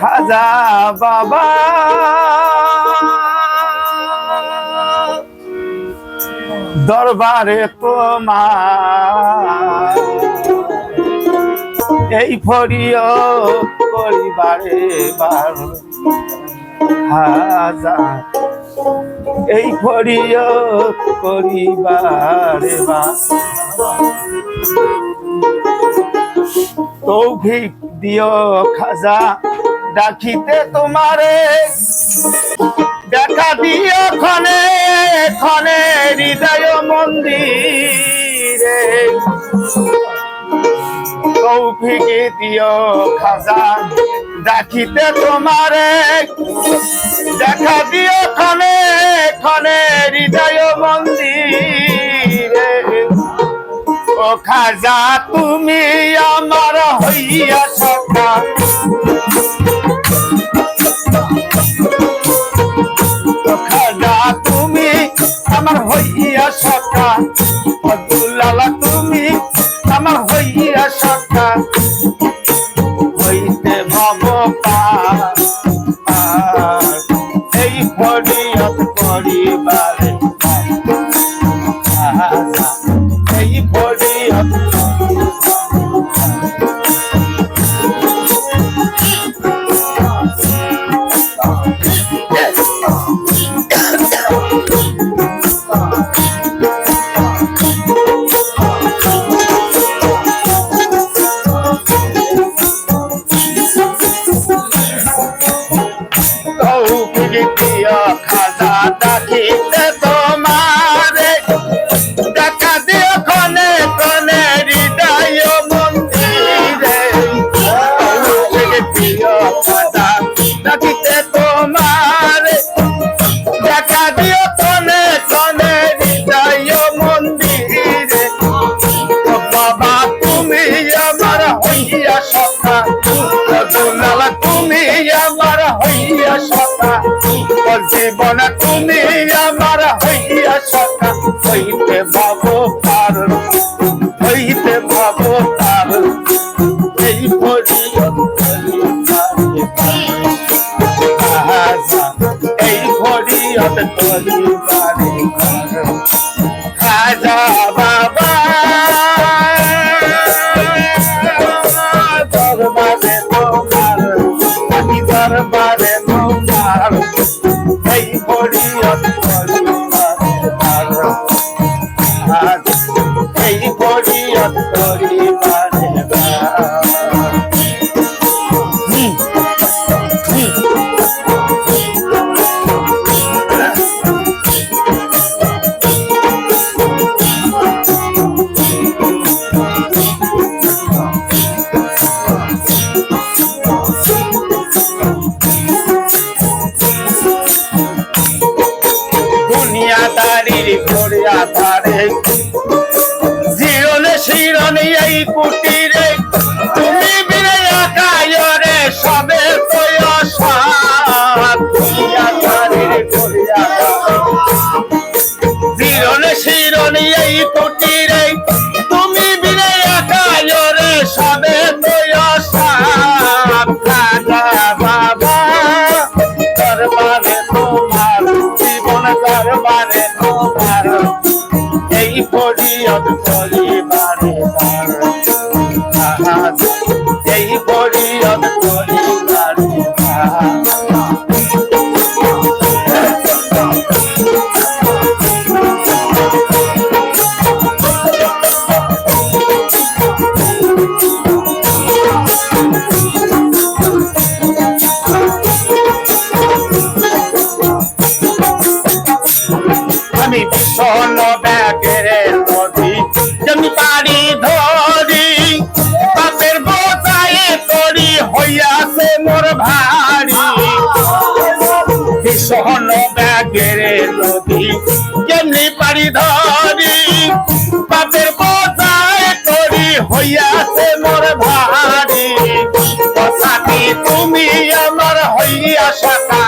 খাজা বাবা। দরবারে তোমার এই ফরিয় পরিবারে বার। হাজার এই ফরিয় পরিবারে বার। তৌফিক দিও খাজা। ডাকিতে তোমারে। দেখা দিও ক্ষণে ক্ষণে হৃদয় মন্দিরে। তৌফিক দিও খাজা, ডাকিতে তোমারে। দেখা দিও ক্ষণে ক্ষণে হৃদয় মন্দিরে। ও খাজা, তুমি আমার হইয়া সখা আমার হইয়া সখা লালা তুমি আমার হইয়া সখা হইতে ভব আর এই পরিয়ত পরিবারে জীবন তুমি আমার হইয়া সখা। হইতে ভাব পার হইতে ভাব পার এই পরিয়ত দুনিয়াদারির তারে জীবনে শিরনে এই কুটিরে এই পরিয়ত পরিবারে পারি ধরি বাপের বোঝায় করি হইয়াছে মোর ভারী। সাথী তুমি আমার হইয়া শাখা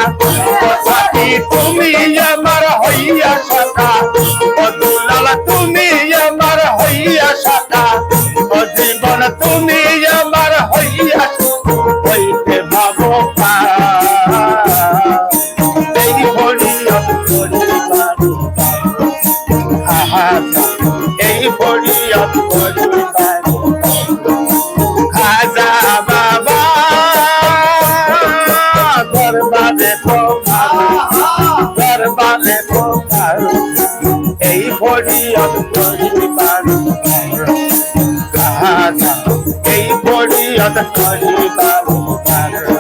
সাথী তুমি আমার হইয়া সাকা? ও দুলালা তুমি এই বড়ি আদা করি বাবু কারণ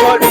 All